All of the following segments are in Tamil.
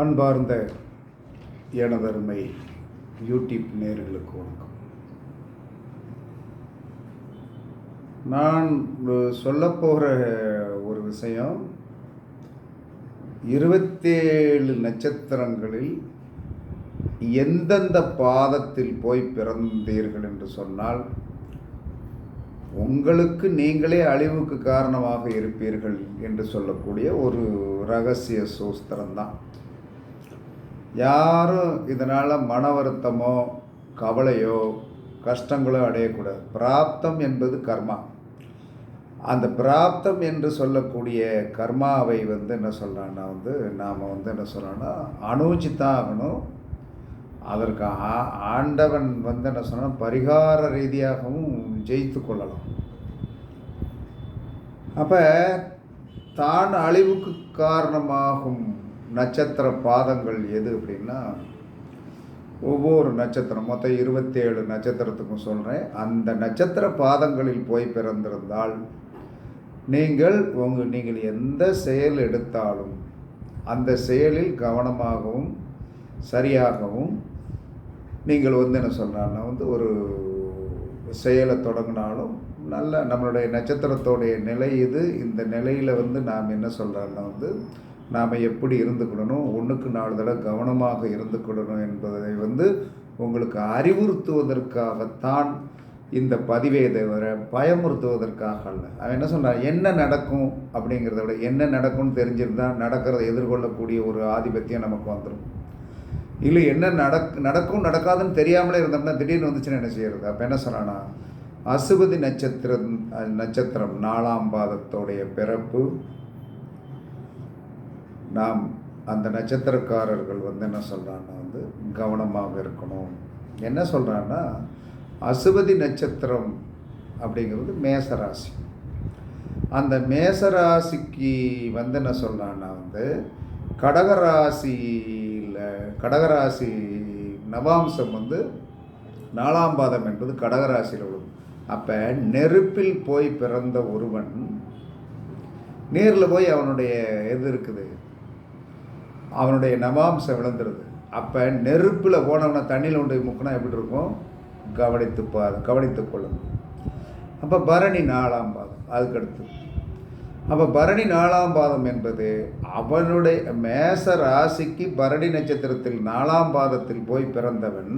அன்பார்ந்த எனதருமை யூடியூப் நேர்களுக்கு வணக்கம். நான் சொல்லப்போகிற ஒரு விஷயம் இருபத்தேழு நட்சத்திரங்களில் எந்தெந்த பாதத்தில் போய் பிறந்தீர்கள் என்று சொன்னால் உங்களுக்கு நீங்களே அழிவுக்கு காரணமாக இருப்பீர்கள் என்று சொல்லக்கூடிய ஒரு ரகசிய சூஸ்திரம்தான். யாரும் இதனால் மன வருத்தமோ கவலையோ கஷ்டங்களோ அடையக்கூடாது. பிராப்தம் என்பது கர்மா. அந்த பிராப்தம் என்று சொல்லக்கூடிய கர்மாவை வந்து என்ன சொல்கிறான்னா வந்து நாம் வந்து என்ன சொல்கிறோன்னா அனுபவிச்சுத்தான் ஆகணும். அதற்கு ஆ- ஆண்டவன் வந்து என்ன சொன்னா பரிகார ரீதியாகவும் ஜெயித்து கொள்ளலாம். அப்போ தான் அழிவுக்கு காரணமாகும் நட்சத்திர பாதங்கள் எது அப்படின்னா ஒவ்வொரு நட்சத்திரம் மொத்தம் இருபத்தேழு நட்சத்திரத்துக்கும் சொல்கிறேன் அந்த நட்சத்திர பாதங்களில் போய் பிறந்திருந்தால் நீங்கள் உங்கள் நீங்கள் எந்த செயல் எடுத்தாலும் அந்த செயலில் கவனமாகவும் சரியாகவும் நீங்கள் வந்து என்ன சொல்கிறாங்கன்னா வந்து ஒரு செயலை தொடங்கினாலும் நல்ல நம்மளுடைய நட்சத்திரத்தோடைய நிலை இது. இந்த நிலையில் வந்து நாம் என்ன சொல்கிறோன்னா வந்து நாம் எப்படி இருந்துக்கிடணும் ஒன்றுக்கு நாலு தடவை கவனமாக இருந்துக்கிடணும் என்பதை வந்து உங்களுக்கு அறிவுறுத்துவதற்காகத்தான் இந்த பதிவை தவிர பயமுறுத்துவதற்காக அல்ல. அவன் என்ன சொன்னார் என்ன நடக்கும் அப்படிங்கிறத விட என்ன நடக்கும்னு தெரிஞ்சிருந்தால் நடக்கிறத எதிர்கொள்ளக்கூடிய ஒரு ஆதிபத்தியம் நமக்கு வந்துடும் இல்லை என்ன நடக் நடக்கும் நடக்காதுன்னு தெரியாமலே இருந்தோம்னா திடீர்னு வந்துச்சுன்னா என்ன செய்யறது? அப்போ என்ன சொன்னான்னா அசுபதி நட்சத்திரம் நட்சத்திரம் நாலாம் பாதத்தோடைய பிறப்பு நாம் அந்த நட்சத்திரக்காரர்கள் வந்து என்ன சொல்கிறான்னா வந்து கவனமாக இருக்கணும். என்ன சொல்கிறான்னா அசுபதி நட்சத்திரம் அப்படிங்கிறது மேசராசி. அந்த மேசராசிக்கு வந்து என்ன சொல்கிறான்னா வந்து கடகராசியில் கடகராசி நவாம்சம் வந்து நாலாம் பாதம் என்பது கடகராசியில் விழும் அப்போ நெருப்பில் போய் பிறந்த ஒருவன் நீரில் போய் அவனுடைய எது இருக்குது? அவனுடைய நவாம்சம் விழுந்துருது. அப்போ நெருப்பில் போனவனை தண்ணியில் கொண்டு முக்கினா எப்படி இருக்கும்? கவனித்து பாரு கவனித்து கொள்ளணும் அப்போ பரணி நாலாம் பாதம் அதுக்கடுத்து அப்போ பரணி நாலாம் பாதம் என்பது அவனுடைய மேச ராசிக்கு பரணி நட்சத்திரத்தில் நாலாம் பாதத்தில் போய் பிறந்தவன்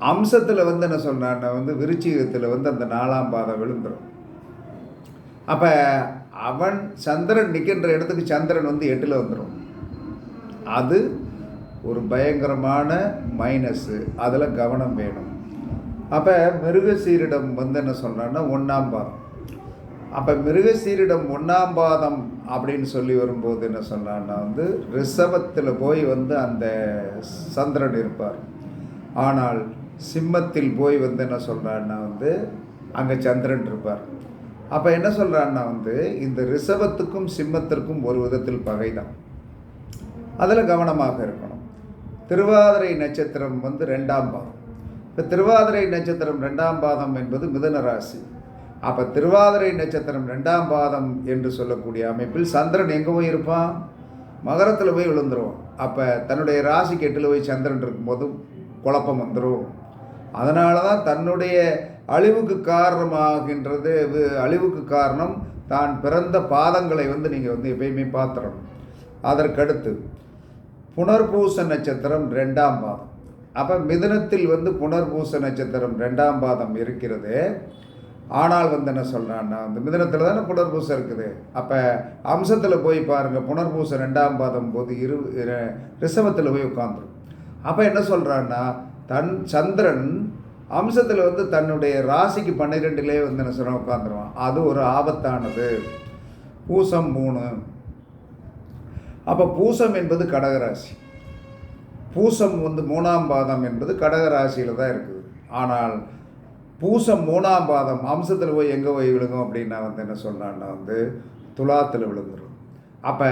அம்சத்தில் வந்து என்ன சொன்னான்னா வந்து விருச்சிகத்தில் வந்து அந்த நாலாம் பாதம் விழுந்துடும் அப்போ அவன் சந்திரன் நிற்கின்ற இடத்துக்கு சந்திரன் வந்து எட்டில் வந்துடும் அது ஒரு பயங்கரமான மைனஸு அதில் கவனம் வேணும். அப்போ மிருகசீரிடம் வந்து என்ன சொல்கிறான்னா ஒன்றாம் பாதம். அப்போ மிருகசீரிடம் ஒன்றாம் பாதம் அப்படின்னு சொல்லி வரும்போது என்ன சொன்னான்னா வந்து ரிஷபத்தில் போய் வந்து அந்த சந்திரன் இருப்பார். ஆனால் சிம்மத்தில் போய் வந்து என்ன சொல்கிறான்னா வந்து அங்கே சந்திரன் இருப்பார். அப்போ என்ன சொல்கிறான்னா வந்து இந்த ரிஷபத்துக்கும் சிம்மத்திற்கும் ஒரு விதத்தில் பகை தான் அதில் கவனமாக இருக்கணும். திருவாதிரை நட்சத்திரம் வந்து ரெண்டாம் பாதம். இப்போ திருவாதிரை நட்சத்திரம் ரெண்டாம் பாதம் என்பது மிதுன ராசி. அப்போ திருவாதிரை நட்சத்திரம் ரெண்டாம் பாதம் என்று சொல்லக்கூடிய அமைப்பில் சந்திரன் எங்கே போய் இருப்பான்? மகரத்தில் போய் விழுந்துருவான். அப்போ தன்னுடைய ராசிக்கு எட்டில் போய் சந்திரன் இருக்கும்போது குழப்பம் வந்துடும் அதனால தான் தன்னுடைய அழிவுக்கு காரணமாகின்றது அழிவுக்கு காரணம் தான் பிறந்த பாதங்களை வந்து நீங்கள் வந்து எப்பயுமே பார்த்துடணும் அதற்கடுத்து புனர்பூச நட்சத்திரம் ரெண்டாம் பாதம். அப்போ மிதனத்தில் வந்து புனர்பூச நட்சத்திரம் ரெண்டாம் பாதம் இருக்கிறது. ஆனால் வந்து என்ன சொல்கிறான்னா அந்த மிதனத்தில் தானே புனர்பூசம் இருக்குது. அப்போ அம்சத்தில் போய் பாருங்கள் புனர்பூசம் ரெண்டாம் பாதம் போது இரு ரிசவத்தில் போய் உட்காந்துரும் அப்போ என்ன சொல்கிறான்னா தன் சந்திரன் அம்சத்தில் வந்து தன்னுடைய ராசிக்கு பன்னிரெண்டுலேயே வந்து என்ன சொல்கிறோம் உட்காந்துருவான் அது ஒரு ஆபத்தானது. பூசம் மூணு. அப்போ பூசம் என்பது கடகராசி. பூசம் வந்து மூணாம் பாதம் என்பது கடகராசியில் தான் இருக்குது. ஆனால் பூசம் மூணாம் பாதம் அம்சத்தில் போய் எங்கே போய் விழுகும் அப்படின்னா வந்து என்ன சொன்னான்னா வந்து துலாத்தில் விழுந்துடும் அப்போ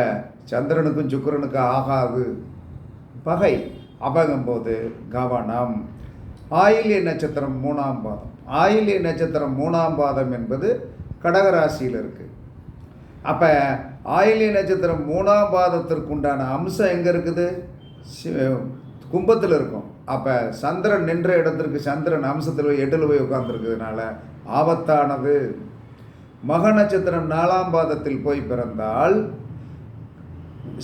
சந்திரனுக்கும் சுக்கிரனுக்கும் ஆகாது. பகை. அபகம்போது கவனம். ஆயில்ய நட்சத்திரம் மூணாம் பாதம். ஆயில்ய நட்சத்திரம் மூணாம் பாதம் என்பது கடகராசியில் இருக்குது அப்போ ஆயிலிய நட்சத்திரம் மூணாம் பாதத்திற்கு உண்டான அம்சம் எங்கே இருக்குது? கும்பத்தில் இருக்கும். அப்போ சந்திரன் நின்ற இடத்திற்கு சந்திரன் அம்சத்தில் போய் எட்டில் போய் உட்காந்துருக்கிறதுனால ஆபத்தானது. மக நட்சத்திரம் நாலாம் பாதத்தில் போய் பிறந்தால்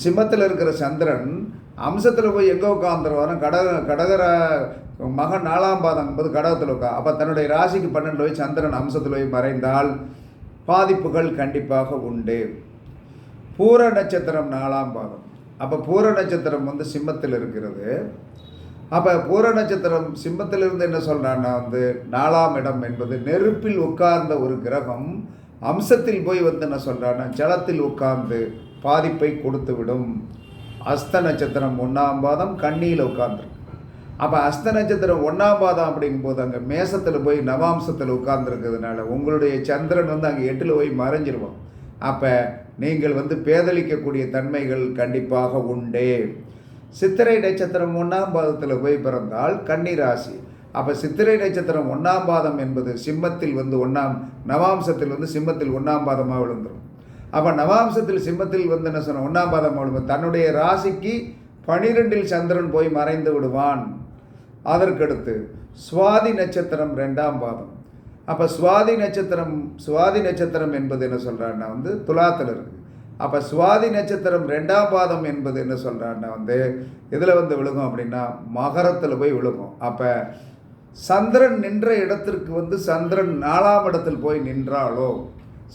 சிம்மத்தில் இருக்கிற சந்திரன் அம்சத்தில் போய் எங்கே உட்காந்துருவாரோ கடக கடகர மகன் நாலாம் பாதம் என்பது கடகத்தில் உட்கா அப்போ தன்னுடைய ராசிக்கு பன்னெண்டு போய் சந்திரன் அம்சத்தில் போய் மறைந்தால் பாதிப்புகள் கண்டிப்பாக உண்டு. பூர நட்சத்திரம் நாலாம் பாதம். அப்போ பூர நட்சத்திரம் வந்து சிம்மத்தில் இருக்கிறது. அப்போ பூர நட்சத்திரம் சிம்மத்திலிருந்து என்ன சொல்கிறான்னா வந்து நாலாம் இடம் என்பது நெருப்பில் உட்கார்ந்த ஒரு கிரகம் அம்சத்தில் போய் வந்து என்ன சொல்கிறான்னா ஜலத்தில் உட்கார்ந்து பாதிப்பை கொடுத்து விடும் அஸ்த நட்சத்திரம் ஒன்றாம் பாதம் கண்ணியில் உட்கார்ந்துருக்கு. அப்போ அஸ்த நட்சத்திரம் ஒன்றாம் பாதம் அப்படிங்கும்போது அங்கே மேசத்தில் போய் நவாம்சத்தில் உட்கார்ந்துருக்கிறதுனால உங்களுடைய சந்திரன் வந்து அங்கே எட்டில் போய் மறைஞ்சிருவோம் அப்போ நீங்கள் வந்து பேதலிக்கக்கூடிய தன்மைகள் கண்டிப்பாக உண்டே. சித்திரை நட்சத்திரம் ஒன்றாம் பாதத்தில் போய் பிறந்தால் கன்னி ராசி. அப்போ சித்திரை நட்சத்திரம் ஒன்றாம் பாதம் என்பது சிம்மத்தில் வந்து ஒன்றாம் நவாம்சத்தில் வந்து சிம்மத்தில் ஒன்றாம் பாதமாக விழுந்துடும் அப்போ நவாம்சத்தில் சிம்மத்தில் வந்து என்ன சொன்ன ஒன்றாம் பாதம் விழுந்து தன்னுடைய ராசிக்கு பனிரெண்டில் சந்திரன் போய் மறைந்து விடுவான். அதற்கடுத்து சுவாதி நட்சத்திரம் ரெண்டாம் பாதம். அப்போ சுவாதி நட்சத்திரம் சுவாதி நட்சத்திரம் என்பது என்ன சொல்கிறான்னா வந்து துலாத்தில் இருக்குது அப்போ சுவாதி நட்சத்திரம் ரெண்டாம் பாதம் என்பது என்ன சொல்கிறான்னா வந்து இதில் வந்து விழுகும் அப்படின்னா மகரத்தில் போய் விழுகும். அப்போ சந்திரன் நின்ற இடத்திற்கு வந்து சந்திரன் நாலாம் இடத்தில் போய் நின்றாலோ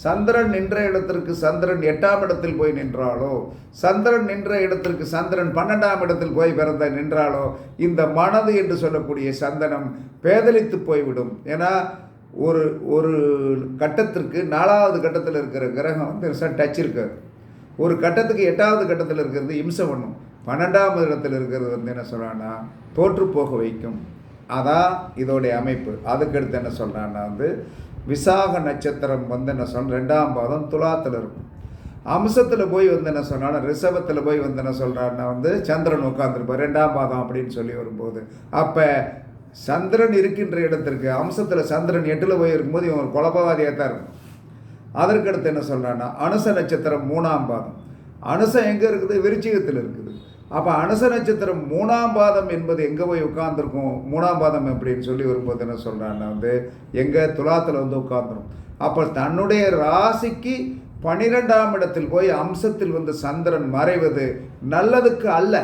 சந்திரன் நின்ற இடத்திற்கு சந்திரன் எட்டாம் இடத்தில் போய் நின்றாலோ சந்திரன் நின்ற இடத்திற்கு சந்திரன் பன்னெண்டாம் இடத்தில் போய் பிறந்த நின்றாலோ இந்த மனது என்று சொல்லக்கூடிய சந்தனம் பேதலித்து போய்விடும். ஏன்னா ஒரு ஒரு கட்டத்திற்கு நாலாவது கட்டத்தில் இருக்கிற கிரகம் வந்து டச் இருக்காது ஒரு கட்டத்துக்கு எட்டாவது கட்டத்தில் இருக்கிறது இம்சம் பண்ணும் பன்னெண்டாம் இடத்தில் இருக்கிறது வந்து என்ன சொல்கிறான்னா தோற்று போக வைக்கும். அதான் இதோடைய அமைப்பு. அதுக்கடுத்து என்ன சொல்கிறான்னா வந்து விசாக நட்சத்திரம் வந்து என்ன சொன்ன ரெண்டாம் பாதம் துலாத்தில் இருக்கும். அம்சத்தில் போய் வந்து என்ன சொன்னாலும் ரிஷபத்தில் போய் வந்து என்ன சொல்கிறாருன்னா வந்து சந்திரன் உட்காந்துருப்பார் ரெண்டாம் பாதம் அப்படின்னு சொல்லி வரும்போது. அப்போ சந்திரன் இருக்கின்ற இடத்திற்கு அம்சத்தில் சந்திரன் எட்டில் போய் இருக்கும்போது இவன் குழப்பவாதியாக தான் இருக்கும் அதற்கடுத்து என்ன சொல்கிறான்னா அனுச நட்சத்திரம் மூணாம் பாதம். அனுசம் எங்கே இருக்குது? விருச்சிகத்தில் இருக்குது. அப்போ அனுச நட்சத்திரம் மூணாம் பாதம் என்பது எங்கே போய் உட்காந்துருக்கும் மூணாம் பாதம் அப்படின்னு சொல்லி வரும்போது என்ன சொல்கிறான்னா வந்து எங்கள் துலாத்தில் வந்து உட்காந்துரும் அப்போ தன்னுடைய ராசிக்கு பனிரெண்டாம் இடத்தில் போய் அம்சத்தில் வந்து சந்திரன் மறைவது நல்லதுக்கு அல்ல.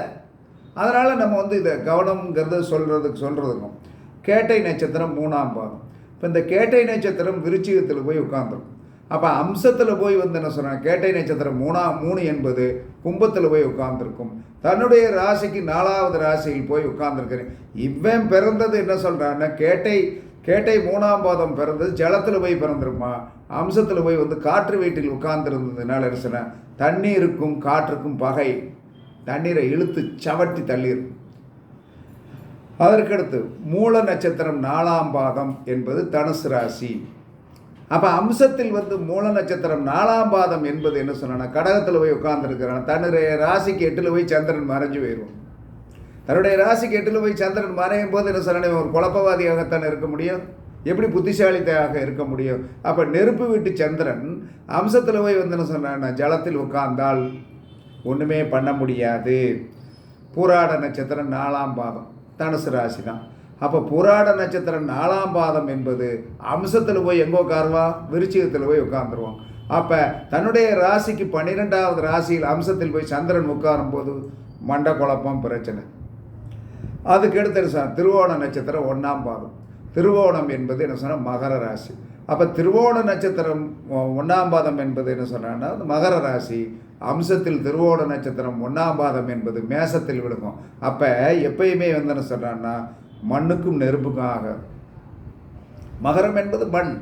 அதனால் நம்ம வந்து இதை கவனம்ங்கிறது சொல்கிறதுக்கு சொல்கிறதுக்கும் கேட்டை நட்சத்திரம் மூணாம் பாதம். இப்போ இந்த கேட்டை நட்சத்திரம் விருச்சிகத்தில் போய் உட்காந்துரும் அப்போ அம்சத்தில் போய் வந்து என்ன சொல்கிறாங்க கேட்டை நட்சத்திரம் மூணா மூணு என்பது கும்பத்தில் போய் உட்கார்ந்துருக்கும். தன்னுடைய ராசிக்கு நாலாவது ராசியில் போய் உட்கார்ந்துருக்கிறேன். இவன் பிறந்தது என்ன சொல்கிறான்னா கேட்டை கேட்டை மூணாம் பாதம் பிறந்தது ஜலத்தில் போய் பிறந்திருமா அம்சத்தில் போய் வந்து காற்று வீட்டில் உட்கார்ந்துருந்ததுனால என்ன சொன்னேன் தண்ணீருக்கும் காற்றுக்கும் பகை. தண்ணீரை இழுத்து சவட்டி தள்ளியிருக்கும் அதற்கடுத்து மூல நட்சத்திரம் நாலாம் பாதம் என்பது தனுசு ராசி. அப்போ அம்சத்தில் வந்து மூல நட்சத்திரம் நாலாம் பாதம் என்பது என்ன சொன்னா கடகத்தில் போய் உட்கார்ந்துருக்கிறான். தன்னுடைய ராசிக்கு எட்டில் போய் சந்திரன் மறைஞ்சு போயிடுவோம் தன்னுடைய ராசிக்கு எட்டில் போய் சந்திரன் மறையும் போது என்ன சொன்னா ஒரு குழப்பவாதியாகத்தான் இருக்க முடியும்? எப்படி புத்திசாலித்தையாக இருக்க முடியும்? அப்போ நெருப்பு வீட்டு சந்திரன் அம்சத்தில் போய் வந்து என்ன சொன்னா ஜலத்தில் உட்கார்ந்தால் ஒன்றுமே பண்ண முடியாது. பூராட நட்சத்திரம் நாலாம் பாதம். தனுசு ராசி தான் அப்போ புராட நட்சத்திரம் நாலாம் பாதம் என்பது அம்சத்தில் போய் எங்கே உட்காருவா? விருச்சிகத்தில் போய் உட்காந்துருவோம் அப்போ தன்னுடைய ராசிக்கு பன்னிரெண்டாவது ராசியில் அம்சத்தில் போய் சந்திரன் உட்காரும் போது மண்ட குழப்பம் பிரச்சனை. அதுக்கு எடுத்து திருவோண நட்சத்திரம் ஒன்றாம் பாதம். திருவோணம் என்பது என்ன சொன்னால் மகர ராசி. அப்போ திருவோண நட்சத்திரம் ஒன்றாம் பாதம் என்பது என்ன சொன்னான்னா மகர ராசி அம்சத்தில் திருவோண நட்சத்திரம் ஒன்றாம் பாதம் என்பது மேசத்தில் விழுகும். அப்போ எப்பயுமே வந்து என்ன சொல்கிறான்னா மண்ணுக்கும் நெருப்புக்கும் ஆகாது மகரம் என்பது மண்.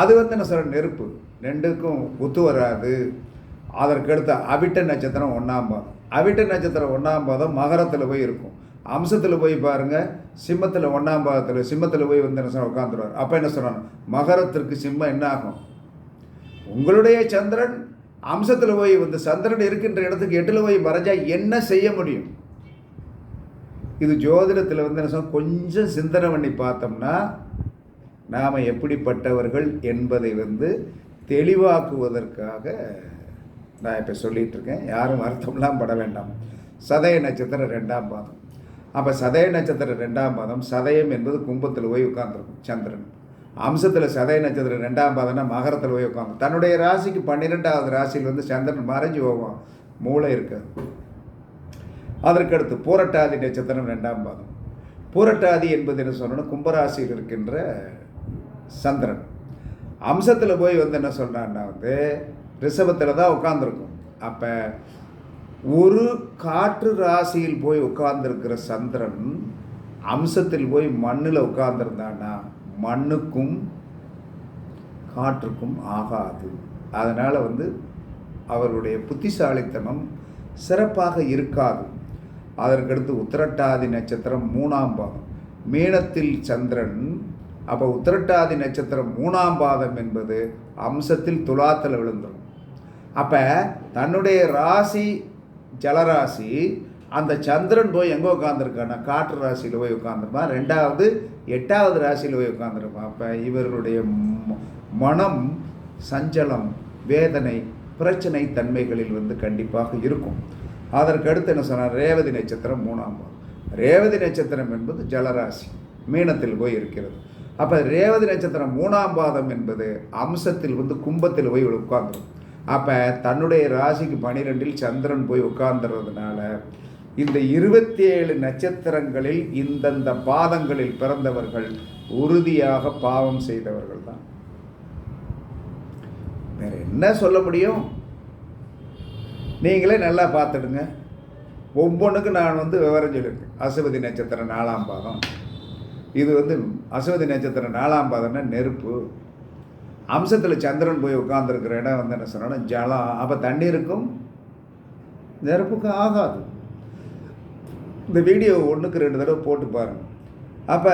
அது வந்து என்ன சொல்கிற நெருப்பு. ரெண்டுக்கும் ஒத்து வராது. அதற்கடுத்த அவிட்ட நட்சத்திரம் ஒன்றாம் பாதம். அவிட்ட நட்சத்திரம் ஒன்றாம் பாதம் மகரத்தில் போய் இருக்கும். அம்சத்தில் போய் பாருங்கள் சிம்மத்தில் ஒன்றாம் பாதத்தில் சிம்மத்தில் போய் வந்து என்ன சொல்ல உட்காந்துருவார் அப்போ என்ன சொல்கிறாங்க மகரத்திற்கு சிம்மம் என்ன ஆகும்? உங்களுடைய சந்திரன் அம்சத்தில் போய் வந்து சந்திரன் இருக்கின்ற இடத்துக்கு எட்டில் போய் வரைஞ்சால் என்ன செய்ய முடியும்? இது ஜோதிடத்தில் வந்து என்ன சொன்னால் கொஞ்சம் சிந்தனை பண்ணி பார்த்தோம்னா நாம் எப்படிப்பட்டவர்கள் என்பதை வந்து தெளிவாக்குவதற்காக நான் இப்போ சொல்லிகிட்டு இருக்கேன். யாரும் வருத்தம்லாம் பட வேண்டாம். சதய நட்சத்திரம் ரெண்டாம் பாதம். அப்போ சதய நட்சத்திரம் ரெண்டாம் பாதம் சதயம் என்பது கும்பத்தில் போய் உட்காந்துருக்கும் சந்திரன். அம்சத்தில் சதய நட்சத்திரம் ரெண்டாம் பாதம்னா மகரத்தில் போய் உட்காந்து தன்னுடைய ராசிக்கு பன்னிரெண்டாவது ராசியில் வந்து சந்திரன் மறைஞ்சு போவான். மூளை இருக்காது. அதற்கடுத்து பூரட்டாதி நட்சத்திரம் ரெண்டாம் பாதம். பூரட்டாதி என்பது என்ன சொல்லணும்? கும்பராசியில் இருக்கின்ற சந்திரன். அம்சத்தில் போய் வந்து என்ன சொல்கிறான்னா வந்து ரிஷபத்தில் தான் உட்காந்துருக்கும் அப்போ ஒரு காற்று ராசியில் போய் உட்கார்ந்துருக்கிற சந்திரன் அம்சத்தில் போய் மண்ணில் உட்கார்ந்துருந்தான்னா மண்ணுக்கும் காற்றுக்கும் ஆகாது. அதனால் வந்து அவருடைய புத்திசாலித்தனம் சிறப்பாக இருக்காது. அதற்கடுத்து உத்திரட்டாதி நட்சத்திரம் மூணாம் பாதம். மீனத்தில் சந்திரன் அப்போ உத்திரட்டாதி நட்சத்திரம் மூணாம் பாதம் என்பது அம்சத்தில் துலாத்தில் விழுந்துடும் அப்போ தன்னுடைய ராசி ஜலராசி அந்த சந்திரன் போய் எங்கே உட்காந்துருக்கான்னா காற்று ராசியில் போய் உட்காந்துருப்பான் ரெண்டாவது எட்டாவது ராசியில் போய் உட்காந்துருப்பான் அப்போ இவர்களுடைய மனம் சஞ்சலம் வேதனை பிரச்சனை தன்மைகளில் வந்து கண்டிப்பாக இருக்கும். அதற்கு அடுத்து என்ன சொன்னார்? ரேவதி நட்சத்திரம் மூணாம் பாதம் ரேவதி நட்சத்திரம் என்பது ஜலராசி மீனத்தில் போய் இருக்கிறது. அப்போ ரேவதி நட்சத்திரம் மூணாம் பாதம் என்பது அம்சத்தில் வந்து கும்பத்தில் போய் உட்காந்துரும் அப்போ தன்னுடைய ராசிக்கு பனிரெண்டில் சந்திரன் போய் உட்கார்ந்துறதுனால இந்த இருபத்தி ஏழு நட்சத்திரங்களில் இந்தந்த பாதங்களில் பிறந்தவர்கள் உறுதியாக பாவம் செய்தவர்கள் தான் வேற என்ன சொல்ல முடியும்? நீங்களே நல்லா பார்த்துடுங்க. ஒவ்வொன்றுக்கும் நான் வந்து விவரம் சொல்லியிருக்கேன். அசுவதி நட்சத்திரம் நாலாம் பாதம். இது வந்து அசுவதி நட்சத்திரம் நாலாம் பாதம்னா நெருப்பு. அம்சத்தில் சந்திரன் போய் உட்காந்துருக்கிற இடம் வந்து என்ன சொன்னோன்னா ஜலம் அப்போ தண்ணீருக்கும் நெருப்புக்கும் ஆகாது. இந்த வீடியோ ஒன்றுக்கு ரெண்டு தடவை போட்டு பாருங்கள் அப்போ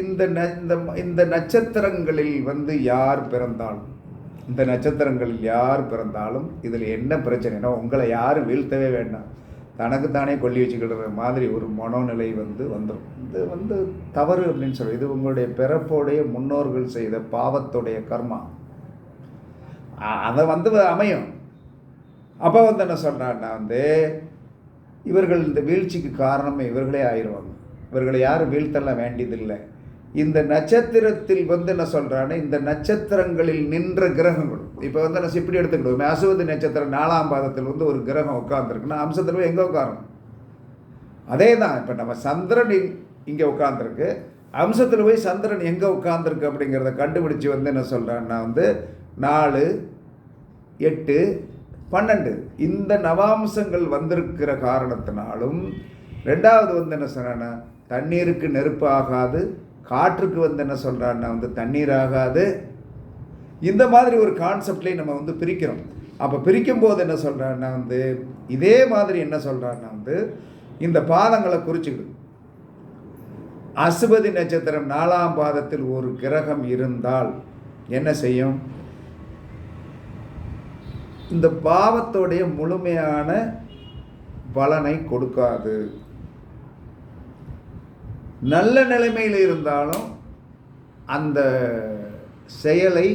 இந்த ந இந்த இந்த நட்சத்திரங்களில் வந்து யார் பிறந்தாலும் இந்த நட்சத்திரங்களில் யார் பிறந்தாலும் இதில் என்ன பிரச்சனைனா உங்களை யாரும் வீழ்த்தவே வேண்டாம். தனக்குத்தானே கொல்லி வச்சுக்கிற மாதிரி ஒரு மனோநிலை வந்து வந்துடும் இது வந்து தவறு அப்படின்னு சொல்லி இது உங்களுடைய பிறப்போடைய முன்னோர்கள் செய்த பாவத்துடைய கர்மா. அதை வந்து அமையும். அப்போ வந்து என்ன சொல்கிறான்னா வந்து இவர்கள் இந்த வீழ்ச்சிக்கு காரணமே இவர்களே ஆயிடுவாங்க. இவர்களை யாரும் வீழ்த்தெல்லாம் வேண்டியதில்லை. இந்த நட்சத்திரத்தில் வந்து என்ன சொல்கிறான்னு இந்த நட்சத்திரங்களில் நின்ற கிரகங்கள். இப்போ வந்து நான் இப்படி எடுத்துக்கிடுவோம். அசுவதி நட்சத்திரம் நாலாம் பாதத்தில் வந்து ஒரு கிரகம் உட்காந்துருக்குன்னா அம்சத்தில் போய் எங்கே உட்காரணும் அதே தான் இப்போ நம்ம சந்திரன் இங்கே உட்காந்துருக்கு அம்சத்தில் போய் சந்திரன் எங்கே உட்காந்துருக்கு அப்படிங்கிறத கண்டுபிடிச்சி வந்து என்ன சொல்கிறான்னா வந்து நாலு எட்டு பன்னெண்டு. இந்த நவாம்சங்கள் வந்திருக்கிற காரணத்தினாலும் ரெண்டாவது வந்து என்ன சொன்னா தண்ணீருக்கு நெருப்பு ஆகாது காற்றுக்கு வந்து என்ன சொல்கிறான்னா வந்து தண்ணீர் ஆகாது இந்த மாதிரி ஒரு கான்செப்ட்லேயும் நம்ம வந்து பிரிக்கிறோம். அப்போ பிரிக்கும் போது என்ன சொல்கிறான்னா வந்து இதே மாதிரி என்ன சொல்கிறான்னா வந்து இந்த பாதங்களை குறிச்சுக்கிடு. அசுபதி நட்சத்திரம் நாலாம் பாதத்தில் ஒரு கிரகம் இருந்தால் என்ன செய்யும்? இந்த பாவத்தோடைய முழுமையான பலனை கொடுக்காது. நல்ல நிலைமையில் இருந்தாலும் அந்த செயலை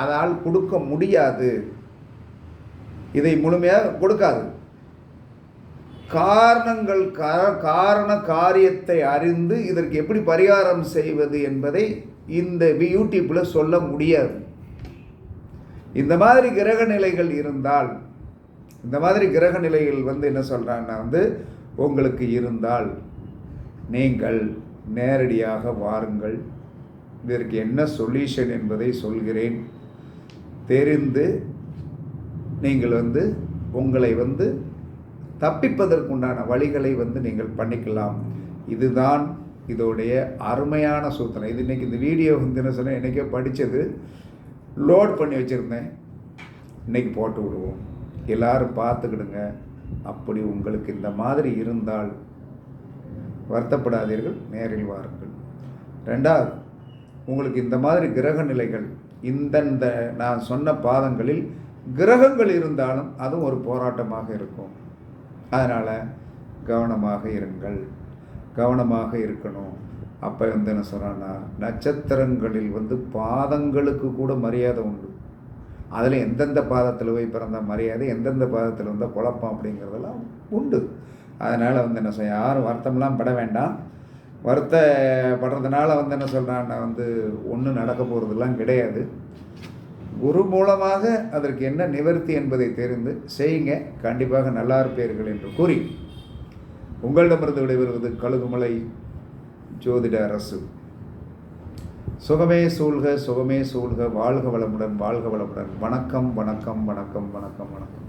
அதால் கொடுக்க முடியாது. இதை முழுமையாக கொடுக்காது. காரணங்கள் காரண காரியத்தை அறிந்து இதற்கு எப்படி பரிகாரம் செய்வது என்பதை இந்த யூடியூப்பில் சொல்ல முடியாது. இந்த மாதிரி கிரக நிலைகள் இருந்தால் இந்த மாதிரி கிரக நிலைகள் வந்து என்ன சொல்கிறாங்கன்னா வந்து உங்களுக்கு இருந்தால் நீங்கள் நேரடியாக வாருங்கள். இதற்கு என்ன சொல்யூஷன் என்பதை சொல்கிறேன். தெரிந்து நீங்கள் வந்து உங்களை வந்து தப்பிப்பதற்குண்டான வழிகளை வந்து நீங்கள் பண்ணிக்கலாம். இதுதான் இதோடைய அருமையான சூத்திரம். இது இன்றைக்கி இந்த வீடியோ வந்து என்ன சொன்னால் என்றைக்கே படித்தது லோட் பண்ணி வச்சுருந்தேன். இன்றைக்கி போட்டு விடுவோம். எல்லோரும் பார்த்துக்கிடுங்க. அப்படி உங்களுக்கு இந்த மாதிரி இருந்தால் வருத்தப்படாதீர்கள் நேரில் வாருங்கள். ரெண்டாவது உங்களுக்கு இந்த மாதிரி கிரக நிலைகள் இந்தந்த நான் சொன்ன பாதங்களில் கிரகங்கள் இருந்தாலும் அதுவும் ஒரு போராட்டமாக இருக்கும். அதனால் கவனமாக இருங்கள். கவனமாக இருக்கணும். அப்போ வந்து என்ன சொல்கிறேன்னா நட்சத்திரங்களில் வந்து பாதங்களுக்கு கூட மரியாதை உண்டு. அதில் எந்தெந்த பாதத்தில் போய் பிறந்த மரியாதை எந்தெந்த பாதத்தில் வந்தால் குழப்பம் அப்படிங்கிறதெல்லாம் உண்டு. அதனால் வந்து என்ன செய்ய யாரும் வருத்தம்லாம் பட வேண்டாம். வருத்தப்படுறதுனால வந்து என்ன சொல்கிறான்னா வந்து ஒன்றும் நடக்க போகிறதுலாம் கிடையாது. குரு மூலமாக அதற்கு என்ன நிவர்த்தி என்பதை தெரிந்து செய்யுங்க. கண்டிப்பாக நல்லா இருப்பீர்கள் என்று கூறி உங்களிடமிருந்து விடைபெறுவது கழுகுமலை ஜோதிட அரசு. சுகமே சூழ்க சுகமே சூழ்க. வாழ்க வளமுடன் வாழ்க வளமுடன். வணக்கம் வணக்கம் வணக்கம் வணக்கம் வணக்கம்.